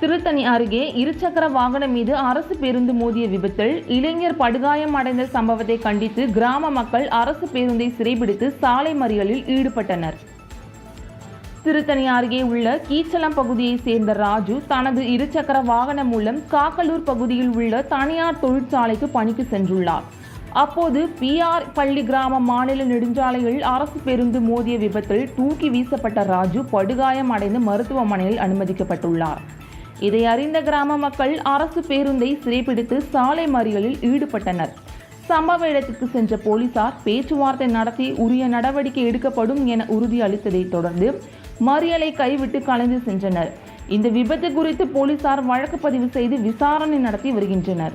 திருத்தணி அருகே இருசக்கர வாகனம் மீது அரசு பேருந்து மோதிய விபத்தில் இளைஞர் படுகாயம் அடைந்த சம்பவத்தை கண்டித்து கிராம மக்கள் அரசு பேருந்தை சிறைபிடித்து சாலை மறியலில் ஈடுபட்டனர். திருத்தணி அருகே உள்ள கீச்சலம் பகுதியைச் சேர்ந்த ராஜு தனது இருசக்கர வாகனம் மூலம் காக்கலூர் பகுதியில் உள்ள தனியார் தொழிற்சாலைக்கு பணிக்கு சென்றுள்ளார். அப்போது பிஆர் பள்ளி கிராம மாநில நெடுஞ்சாலையில் அரசு பேருந்து மோதிய விபத்தில் தூக்கி வீசப்பட்ட ராஜு படுகாயம் அடைந்து மருத்துவமனையில் அனுமதிக்கப்பட்டுள்ளார். இதை அறிந்த கிராம மக்கள் அரசு பேருந்தை சிறைப்பிடித்து சாலை மறியலில் ஈடுபட்டனர். சம்பவ இடத்திற்கு சென்ற போலீசார் பேச்சுவார்த்தை நடத்தி உரிய நடவடிக்கை எடுக்கப்படும் என உறுதியளித்ததைத் தொடர்ந்து மறியலை கைவிட்டு கலைந்து சென்றனர். இந்த விபத்து குறித்து போலீசார் வழக்கு பதிவு செய்து விசாரணை நடத்தி வருகின்றனர்.